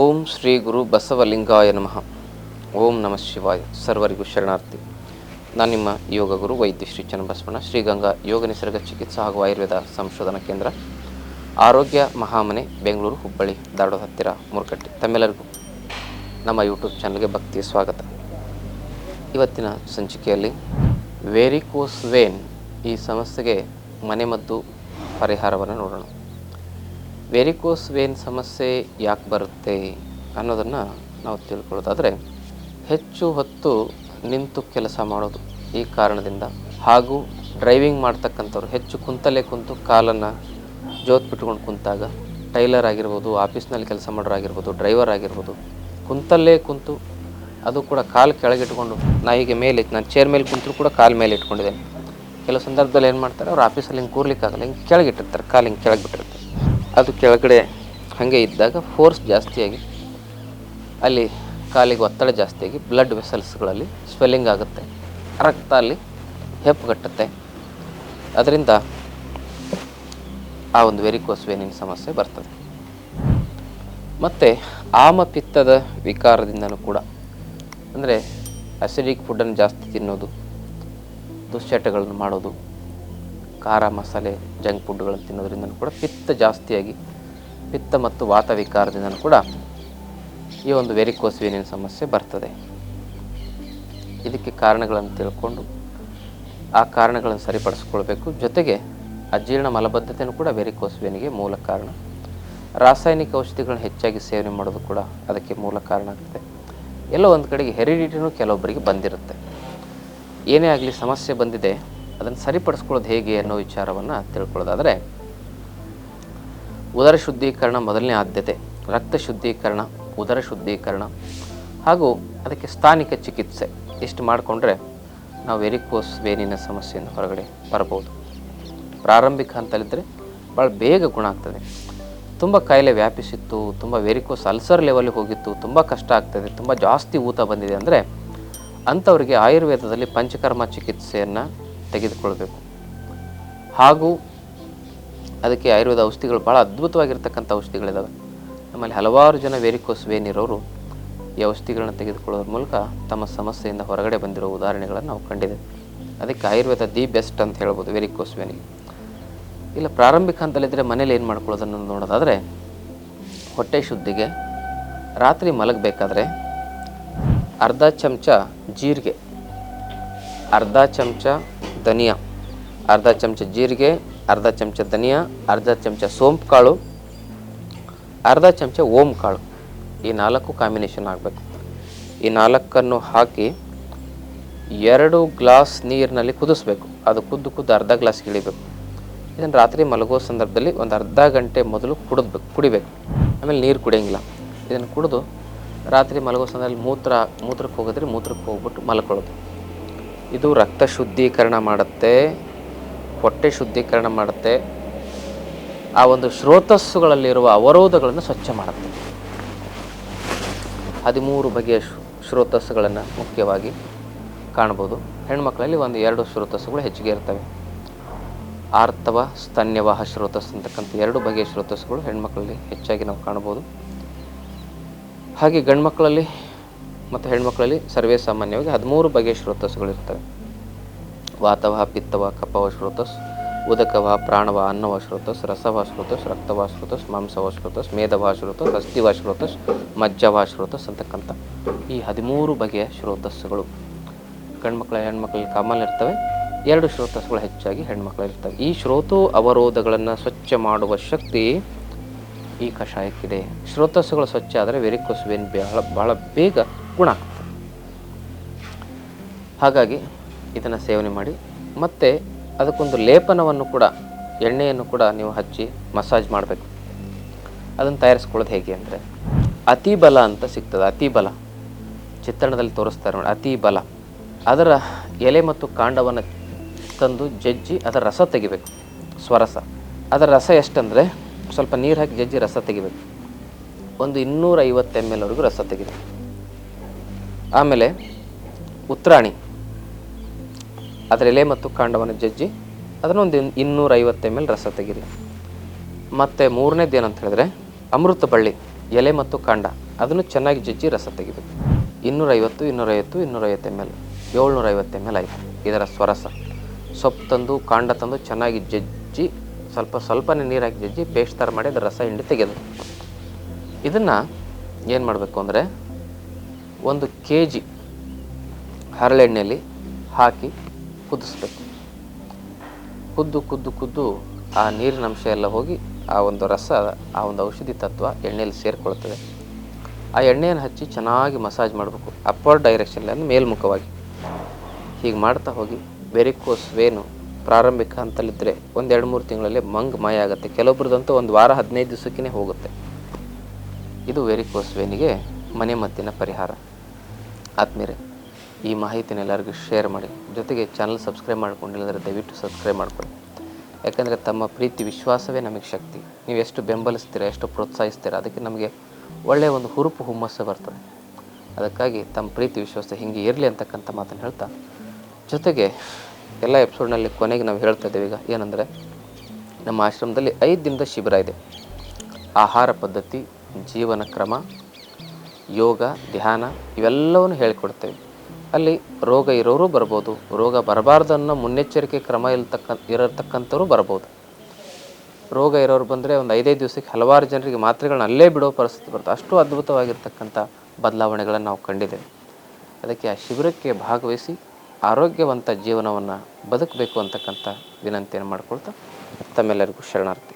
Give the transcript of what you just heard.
ಓಂ ಶ್ರೀ ಗುರು ಬಸವಲಿಂಗಾಯ ನಮಃ. ಓಂ ನಮಃ ಶಿವಾಯ. ಸರ್ವರಿಗೂ ಶರಣಾರ್ಥಿ. ನಾನು ನಿಮ್ಮ ಯೋಗ ಗುರು ವೈದ್ಯ ಶ್ರೀ ಚನ್ನಬಸವಣ್ಣ, ಶ್ರೀಗಂಗಾ ಯೋಗ ನಿಸರ್ಗ ಚಿಕಿತ್ಸಾ ಹಾಗೂ ಆಯುರ್ವೇದ ಸಂಶೋಧನಾ ಕೇಂದ್ರ, ಆರೋಗ್ಯ ಮಹಾಮನೆ, ಬೆಂಗಳೂರು, ಹುಬ್ಬಳ್ಳಿ ದಾಡೋದ ಹತ್ತಿರ ಮುರುಕಟ್ಟೆ ತಮ್ಮೆಲ್ಲರಿಗೂ ನಮ್ಮ ಯೂಟ್ಯೂಬ್ ಚಾನಲ್ಗೆ ಭಕ್ತಿಯ ಸ್ವಾಗತ. ಇವತ್ತಿನ ಸಂಚಿಕೆಯಲ್ಲಿ ವೇರಿಕೋಸ್ ವೇನ್ ಈ ಸಮಸ್ಯೆಗೆ ಮನೆಮದ್ದು ಪರಿಹಾರವನ್ನು ನೋಡೋಣ. ವೆರಿಕೋಸ್ ವೇನ್ ಸಮಸ್ಯೆ ಯಾಕೆ ಬರುತ್ತೆ ಅನ್ನೋದನ್ನು ನಾವು ತಿಳ್ಕೊಳ್ಳೋದಾದರೆ ಹೆಚ್ಚು ಹೊತ್ತು ನಿಂತು ಕೆಲಸ ಮಾಡೋದು ಈ ಕಾರಣದಿಂದ. ಹಾಗೂ ಡ್ರೈವಿಂಗ್ ಮಾಡ್ತಕ್ಕಂಥವ್ರು ಹೆಚ್ಚು ಕುಂತಲ್ಲೇ ಕುಂತು ಕಾಲನ್ನು ಜೋತ್ ಬಿಟ್ಕೊಂಡು ಕುಂತಾಗ ಟೈಲರ್ ಆಗಿರ್ಬೋದು, ಆಫೀಸ್ನಲ್ಲಿ ಕೆಲಸ ಮಾಡೋರಾಗಿರ್ಬೋದು ಡ್ರೈವರ್ ಆಗಿರ್ಬೋದು, ಕುಂತಲ್ಲೇ ಕುಂತು ಅದು ಕೂಡ ಕಾಲು ಕೆಳಗಿಟ್ಕೊಂಡು ನಾ ಹೀಗೆ ಮೇಲೆ ನಾನು ಚೇರ್ ಮೇಲೆ ಕುಂತರೂ ಕೂಡ ಕಾಲು ಮೇಲೆ ಇಟ್ಕೊಂಡಿದ್ದೇನೆ. ಕೆಲವು ಸಂದರ್ಭದಲ್ಲಿ ಏನು ಮಾಡ್ತಾರೆ, ಅವ್ರು ಆಫೀಸಲ್ಲಿ ಹಿಂಗೆ ಕೂರ್ಲಿಕ್ಕಾಗಲ್ಲ, ಹಿಂಗೆ ಕೆಳಗಿಟ್ಟಿರ್ತಾರೆ, ಕಾಲು ಹಿಂಗೆ ಕೆಳಗೆ ಬಿಟ್ಟಿರ್ತಾರೆ ಅದು ಕೆಳಗಡೆ ಹಾಗೆ ಇದ್ದಾಗ ಫೋರ್ಸ್ ಜಾಸ್ತಿಯಾಗಿ ಅಲ್ಲಿ ಕಾಲಿಗೆ ಒತ್ತಡ ಜಾಸ್ತಿಯಾಗಿ ಬ್ಲಡ್ ವೆಸಲ್ಸ್ಗಳಲ್ಲಿ ಸ್ವೆಲ್ಲಿಂಗ್ ಆಗುತ್ತೆ. ರಕ್ತ ಅಲ್ಲಿ ಹೆಪ್ಪುಗಟ್ಟುತ್ತೆ ಅದರಿಂದ ಆ ಒಂದು ವೆರಿಕೋಸ್ ವೇನಿನ ಸಮಸ್ಯೆ ಬರ್ತದೆ. ಮತ್ತು ಆಮಪಿತ್ತದ ವಿಕಾರದಿಂದನೂ ಕೂಡ, ಅಂದರೆ ಅಸಿಡಿಕ್ ಫುಡ್ಡನ್ನು ಜಾಸ್ತಿ ತಿನ್ನೋದು, ದುಶ್ಚಟಗಳನ್ನು ಮಾಡೋದು ಖಾರ ಮಸಾಲೆ ಜಂಕ್ ಫುಡ್ಗಳನ್ನು ತಿನ್ನೋದ್ರಿಂದ ಕೂಡ ಪಿತ್ತ ಜಾಸ್ತಿಯಾಗಿ, ಪಿತ್ತ ಮತ್ತು ವಾತ ವಿಕಾರದಿಂದ ಕೂಡ ಈ ಒಂದು ವೆರಿಕೋಸ್ ಸಮಸ್ಯೆ ಬರ್ತದೆ. ಇದಕ್ಕೆ ಕಾರಣಗಳನ್ನು ತಿಳ್ಕೊಂಡು ಆ ಕಾರಣಗಳನ್ನು ಸರಿಪಡಿಸ್ಕೊಳ್ಬೇಕು. ಜೊತೆಗೆ ಅಜೀರ್ಣ ಮಲಬದ್ಧತೆಯೂ ಕೂಡ ವೆರಿಕೋಸ್ ವೇನಿಗೆ ಮೂಲ ಕಾರಣ. ರಾಸಾಯನಿಕ ಔಷಧಿಗಳನ್ನ ಹೆಚ್ಚಾಗಿ ಸೇವನೆ ಮಾಡೋದು ಕೂಡ ಅದಕ್ಕೆ ಮೂಲ ಕಾರಣ ಆಗುತ್ತೆ ಎಲ್ಲೋ ಒಂದು ಕಡೆಗೆ ಹೆರಿಡಿಟಿನೂ ಕೆಲವೊಬ್ಬರಿಗೆ ಬಂದಿರುತ್ತೆ. ಏನೇ ಆಗಲಿ ಸಮಸ್ಯೆ ಬಂದಿದೆ ಅದನ್ನು ಸರಿಪಡಿಸ್ಕೊಳ್ಳೋದು ಹೇಗೆ ಅನ್ನೋ ವಿಚಾರವನ್ನು ತಿಳ್ಕೊಳ್ಳೋದಾದರೆ, ಉದರ ಶುದ್ಧೀಕರಣ ಮೊದಲನೇ ಆದ್ಯತೆ, ರಕ್ತ ಶುದ್ಧೀಕರಣ, ಉದರ ಶುದ್ಧೀಕರಣ ಹಾಗೂ ಅದಕ್ಕೆ ಸ್ಥಾನಿಕ ಚಿಕಿತ್ಸೆ ಇಷ್ಟು ಮಾಡಿಕೊಂಡ್ರೆ ನಾವು ವೆರಿಕೋಸ್ ವೇನಿನ ಸಮಸ್ಯೆಯನ್ನು ಹೊರಗಡೆ ಬರಬಹುದು. ಪ್ರಾರಂಭಿಕ ಹಂತದಲ್ಲಿದ್ದರೆ ಭಾಳ ಬೇಗ ಗುಣ ಆಗ್ತದೆ. ತುಂಬ ಕಾಯಿಲೆ ವ್ಯಾಪಿಸಿತ್ತು, ತುಂಬ ವೆರಿಕೋಸ್ ಅಲ್ಸರ್ ಲೆವೆಲ್ಗೆ ಹೋಗಿತ್ತು, ತುಂಬ ಕಷ್ಟ ಆಗ್ತದೆ, ತುಂಬ ಜಾಸ್ತಿ ಊತ ಬಂದಿದೆ ಅಂದರೆ ಅಂಥವರಿಗೆ ಆಯುರ್ವೇದದಲ್ಲಿ ಪಂಚಕರ್ಮ ಚಿಕಿತ್ಸೆಯನ್ನು ತೆಗೆದುಕೊಳ್ಬೇಕು ಹಾಗೂ ಅದಕ್ಕೆ ಆಯುರ್ವೇದ ಔಷಧಿಗಳು ಭಾಳ ಅದ್ಭುತವಾಗಿರ್ತಕ್ಕಂಥ ಔಷಧಿಗಳಿದ್ದಾವೆ ನಮ್ಮಲ್ಲಿ ಹಲವಾರು ಜನ ವೇರಿಕೋಸ್ ವೇನಿರೋರು ಈ ಔಷಧಿಗಳನ್ನು ತೆಗೆದುಕೊಳ್ಳೋದ್ರ ಮೂಲಕ ತಮ್ಮ ಸಮಸ್ಯೆಯಿಂದ ಹೊರಗಡೆ ಬಂದಿರೋ ಉದಾಹರಣೆಗಳನ್ನು ನಾವು ಕಂಡಿದ್ದೇವೆ. ಅದಕ್ಕೆ ಆಯುರ್ವೇದ ದಿ ಬೆಸ್ಟ್ ಅಂತ ಹೇಳ್ಬೋದು ವೆರಿಕೋಸ್ ವೇನಿಗೆ ಇಲ್ಲ, ಪ್ರಾರಂಭಿಕ ಹಂತದಲ್ಲಿದ್ದರೆ ಮನೇಲಿ ಏನು ಮಾಡ್ಕೊಳ್ಳೋದನ್ನು ನೋಡೋದಾದರೆ ಹೊಟ್ಟೆ ಶುದ್ಧಿಗೆ, ರಾತ್ರಿ ಮಲಗಬೇಕಾದ್ರೆ ಅರ್ಧ ಚಮಚ ಜೀರಿಗೆ, ಅರ್ಧ ಚಮಚ ಧನಿಯಾ. ಅರ್ಧ ಚಮಚ ಜೀರಿಗೆ, ಅರ್ಧ ಚಮಚ ಧನಿಯಾ, ಅರ್ಧ ಚಮಚ ಸೋಂಪು ಕಾಳು ಅರ್ಧ ಚಮಚ ಓಂ ಕಾಳು ಈ ನಾಲ್ಕು ಕಾಂಬಿನೇಷನ್ ಆಗಬೇಕು. ಈ ನಾಲ್ಕನ್ನು ಹಾಕಿ ಎರಡು ಗ್ಲಾಸ್ ನೀರಿನಲ್ಲಿ ಕುದಿಸ್ಬೇಕು. ಅದು ಕುದ್ದು ಕುದ್ದು ಅರ್ಧ ಗ್ಲಾಸ್ ಇಳಿಬೇಕು. ಇದನ್ನು ರಾತ್ರಿ ಮಲಗೋ ಸಂದರ್ಭದಲ್ಲಿ ಒಂದು ಅರ್ಧ ಗಂಟೆ ಮೊದಲು ಕುಡಿದ್ಬೇಕು ಕುಡಿಬೇಕು. ಆಮೇಲೆ ನೀರು ಕುಡಿಯೋಂಗಿಲ್ಲ. ಇದನ್ನು ಕುಡಿದು ರಾತ್ರಿ ಮಲಗೋ ಸಂದರ್ಭದಲ್ಲಿ ಮೂತ್ರ, ಮೂತ್ರಕ್ಕೆ ಹೋಗಿದ್ರೆ ಮೂತ್ರಕ್ಕೆ ಹೋಗ್ಬಿಟ್ಟು ಮಲ್ಕೊಳ್ಳೋದು. ಇದು ರಕ್ತ ಶುದ್ಧೀಕರಣ ಮಾಡುತ್ತೆ, ಹೊಟ್ಟೆ ಶುದ್ಧೀಕರಣ ಮಾಡುತ್ತೆ. ಆ ಒಂದು ಶ್ರೋತಸ್ಸುಗಳಲ್ಲಿರುವ ಅವರೋಧಗಳನ್ನು ಸ್ವಚ್ಛ ಮಾಡುತ್ತೆ. ಹದಿಮೂರು ಬಗೆಯ ಶ್ರೋತಸ್ಸುಗಳನ್ನು ಮುಖ್ಯವಾಗಿ ಕಾಣ್ಬೋದು. ಹೆಣ್ಮಕ್ಳಲ್ಲಿ ಒಂದು ಎರಡು ಶ್ರೋತಸ್ಸುಗಳು ಹೆಚ್ಚಿಗೆ ಇರ್ತವೆ. ಆರ್ತವ, ಸ್ತನ್ಯವಾಹ ಶ್ರೋತಸ್ ಅಂತಕ್ಕಂಥ ಎರಡು ಬಗೆಯ ಶ್ರೋತಸ್ಸುಗಳು ಹೆಣ್ಮಕ್ಳಲ್ಲಿ ಹೆಚ್ಚಾಗಿ ನಾವು ಕಾಣ್ಬೋದು. ಹಾಗೆ ಗಂಡ್ಮಕ್ಳಲ್ಲಿ ಮತ್ತು ಹೆಣ್ಮಕ್ಳಲ್ಲಿ ಸರ್ವೇ ಸಾಮಾನ್ಯವಾಗಿ ಹದಿಮೂರು ಬಗೆಯ ಶ್ರೋತಸ್ಸುಗಳಿರ್ತವೆ ವಾತವ, ಪಿತ್ತವ, ಕಪವ ಶ್ರೋತಸ್, ಉದಕವ, ಪ್ರಾಣವ, ಅನ್ನವ ಶ್ರೋತಸ್, ರಸವ ಶ್ರೋತಸ್, ರಕ್ತವ ಶ್ರೋತಸ್, ಮಾಂಸವ ಶ್ರೋತಸ್ ಮೇಧವ ಶ್ರೋತಸ್ ಅಸ್ಥಿವ ಶ್ರೋತಸ್, ಮಜ್ಜವ ಶ್ರೋತಸ್ ಅಂತಕ್ಕಂಥ ಈ ಹದಿಮೂರು ಬಗೆಯ ಶ್ರೋತಸ್ಸುಗಳು. ಗಂಡ್ಮಕ್ಳ, ಹೆಣ್ಮಕ್ಳಲ್ಲಿ ಕಾಮನ್ ಇರ್ತವೆ. ಎರಡು ಶ್ರೋತಸ್ಸುಗಳು ಹೆಚ್ಚಾಗಿ ಹೆಣ್ಮಕ್ಳು ಇರ್ತವೆ. ಈ ಶ್ರೋತು ಅವರೋಧಗಳನ್ನು ಸ್ವಚ್ಛ ಮಾಡುವ ಶಕ್ತಿ ಈ ಕಷಾಯಕ್ಕಿದೆ. ಶ್ರೋತಸ್ಸುಗಳು ಸ್ವಚ್ಛ ಆದರೆ ವೆರಿಕೋಸ್ ವೇನ್ ಬಹಳ ಭಾಳ ಬೇಗ ಗುಣ ಹಾಗಾಗಿ ಇದನ್ನು ಸೇವನೆ ಮಾಡಿ, ಮತ್ತು ಅದಕ್ಕೊಂದು ಲೇಪನವನ್ನು ಕೂಡ, ಎಣ್ಣೆಯನ್ನು ಕೂಡ ನೀವು ಹಚ್ಚಿ ಮಸಾಜ್ ಮಾಡಬೇಕು. ಅದನ್ನು ತಯಾರಿಸ್ಕೊಳ್ಳೋದು ಹೇಗೆ ಅಂದರೆ, ಅತಿ ಬಲ ಅಂತ ಸಿಗ್ತದೆ, ಅತಿ ಬಲ. ಚಿತ್ರಣದಲ್ಲಿ ತೋರಿಸ್ತಾರೆ ನೋಡಿ, ಅತಿ ಬಲ. ಅದರ ಎಲೆ ಮತ್ತು ಕಾಂಡವನ್ನು ತಂದು ಜಜ್ಜಿ ಅದರ ರಸ ತೆಗಿಬೇಕು, ಸ್ವರಸ. ಅದರ ರಸ ಎಷ್ಟಂದರೆ, ಸ್ವಲ್ಪ ನೀರು ಹಾಕಿ ಜಜ್ಜಿ ರಸ ತೆಗಿಬೇಕು. ಒಂದು ಇನ್ನೂರೈವತ್ತು ಎಂ ಎಲ್ವರೆಗೂ ರಸ ತೆಗಿಬೇಕು. ಆಮೇಲೆ ಉತ್ರಾಣಿ ಅದರ ಎಲೆ ಮತ್ತು ಕಾಂಡವನ್ನು ಜಜ್ಜಿ ಅದನ್ನೊಂದು ಒಂದು ಇನ್ನೂರ ಐವತ್ತು ಎಂ ಎಲ್ ರಸ ತೆಗೀರಿ. ಮತ್ತು ಮೂರನೇದು ಏನಂತ ಹೇಳಿದ್ರೆ ಅಮೃತ ಬಳ್ಳಿ, ಎಲೆ ಮತ್ತು ಕಾಂಡ ಅದನ್ನು ಚೆನ್ನಾಗಿ ಜಜ್ಜಿ ರಸ ತೆಗಿಬೇಕು. ಇನ್ನೂರೈವತ್ತು ಇನ್ನೂರೈವತ್ತು ಇನ್ನೂರೈವತ್ತು ಎಂ ಎಲ್ ಏಳ್ನೂರೈವತ್ತು ಎಂ ಎಲ್ ಆಯಿತು ಇದರ ಸ್ವರಸ. ಸೊಪ್ಪು ತಂದು, ಕಾಂಡ ತಂದು ಚೆನ್ನಾಗಿ ಜಜ್ಜಿ, ಸ್ವಲ್ಪ ಸ್ವಲ್ಪನೇ ನೀರಾಗಿ ಜಜ್ಜಿ, ಪೇಸ್ಟ್ ಥರ ಮಾಡಿ ಅದರ ರಸ ಹಿಂಡಿ ತೆಗೆದು ಇದನ್ನು ಏನು ಮಾಡಬೇಕು ಅಂದರೆ ಒಂದು ಕೆ ಜಿ ಹರಳೆಣ್ಣೆಯಲ್ಲಿ ಹಾಕಿ ಕುದಿಸ್ಬೇಕು. ಕುದ್ದು ಕುದ್ದು ಕುದ್ದು ಆ ನೀರಿನ ಅಂಶ ಎಲ್ಲ ಹೋಗಿ ಆ ಒಂದು ರಸ, ಆ ಒಂದು ಔಷಧಿ ತತ್ವ ಎಣ್ಣೆಯಲ್ಲಿ ಸೇರಿಕೊಳ್ತದೆ. ಆ ಎಣ್ಣೆಯನ್ನು ಹಚ್ಚಿ ಚೆನ್ನಾಗಿ ಮಸಾಜ್ ಮಾಡಬೇಕು. ಅಪ್ಪರ್ ಡೈರೆಕ್ಷನಲ್ಲಿ ಅಂದರೆ ಮೇಲ್ಮುಖವಾಗಿ. ಹೀಗೆ ಮಾಡ್ತಾ ಹೋಗಿ ವೆರಿಕೋಸ್ ವೇನು ಪ್ರಾರಂಭಿಕ ಹಂತಲ್ಲಿದ್ದರೆ ಒಂದು ಎರಡು ಮೂರು ತಿಂಗಳಲ್ಲಿ ಮಂಗ್ ಮಾಯ ಆಗುತ್ತೆ. ಕೆಲವೊಬ್ರದಂತೂ ಒಂದು ವಾರ ಹದಿನೈದು ದಿವಸಕ್ಕೇ ಹೋಗುತ್ತೆ. ಇದು ವೆರಿಕೋಸ್ ವೇನಿಗೆ ಮನೆಮದ್ದಿನ ಪರಿಹಾರ. ಆತ್ಮೀಯರೇ, ಈ ಮಾಹಿತಿನ ಎಲ್ಲರಿಗೂ ಶೇರ್ ಮಾಡಿ. ಜೊತೆಗೆ ಚಾನಲ್ ಸಬ್ಸ್ಕ್ರೈಬ್ ಮಾಡ್ಕೊಂಡಿಲ್ಲದ್ರೆ ದಯವಿಟ್ಟು ಸಬ್ಸ್ಕ್ರೈಬ್ ಮಾಡ್ಕೊಳ್ಳಿ. ಯಾಕಂದರೆ ತಮ್ಮ ಪ್ರೀತಿ, ವಿಶ್ವಾಸವೇ ನಮಗೆ ಶಕ್ತಿ. ನೀವು ಎಷ್ಟು ಬೆಂಬಲಿಸ್ತೀರಾ, ಎಷ್ಟು ಪ್ರೋತ್ಸಾಹಿಸ್ತೀರಾ, ಅದಕ್ಕೆ ನಮಗೆ ಒಳ್ಳೆಯ ಒಂದು ಹುರುಪು ಹುಮ್ಮಸ್ಸು ಬರ್ತದೆ. ಅದಕ್ಕಾಗಿ ತಮ್ಮ ಪ್ರೀತಿ, ವಿಶ್ವಾಸ ಹೀಗೆ ಇರಲಿ ಅಂತಕ್ಕಂಥ ಮಾತನ್ನು ಹೇಳ್ತಾ, ಜೊತೆಗೆ ಎಲ್ಲ ಎಪಿಸೋಡ್ನಲ್ಲಿ ಕೊನೆಗೆ ನಾವು ಹೇಳ್ತಾ ಇದ್ದೇವೆ ಈಗ ಏನಂದರೆ, ನಮ್ಮ ಆಶ್ರಮದಲ್ಲಿ ಐದು ದಿನದ ಶಿಬಿರ ಇದೆ. ಆಹಾರ ಪದ್ಧತಿ, ಜೀವನ ಕ್ರಮ ಯೋಗ, ಧ್ಯಾನ ಇವೆಲ್ಲವನ್ನು ಹೇಳಿಕೊಡ್ತೇವೆ. ಅಲ್ಲಿ ರೋಗ ಇರೋರು ಬರ್ಬೋದು. ರೋಗ ಬರಬಾರ್ದನ್ನೋ ಮುನ್ನೆಚ್ಚರಿಕೆ ಕ್ರಮ ಇಲ್ತಕ್ಕ, ಇರತಕ್ಕಂಥವ್ರು ಬರ್ಬೋದು. ರೋಗ ಇರೋರು ಬಂದರೆ ಒಂದು ಐದೈದು ದಿವಸಕ್ಕೆ ಹಲವಾರು ಜನರಿಗೆ ಮಾತ್ರೆಗಳನ್ನ ಅಲ್ಲೇ ಬಿಡೋ ಪರಿಸ್ಥಿತಿ ಬರುತ್ತೆ ಅಷ್ಟು ಅದ್ಭುತವಾಗಿರ್ತಕ್ಕಂಥ ಬದಲಾವಣೆಗಳನ್ನು ನಾವು ಕಂಡಿದ್ದೇವೆ. ಅದಕ್ಕೆ ಆ ಶಿಬಿರಕ್ಕೆ ಭಾಗವಹಿಸಿ ಆರೋಗ್ಯವಂತ ಜೀವನವನ್ನು ಬದುಕಬೇಕು ಅಂತಕ್ಕಂಥ ವಿನಂತಿಯನ್ನು ಮಾಡಿಕೊಳ್ತಾ ತಮ್ಮೆಲ್ಲರಿಗೂ ಶರಣಾರ್ಥಿ.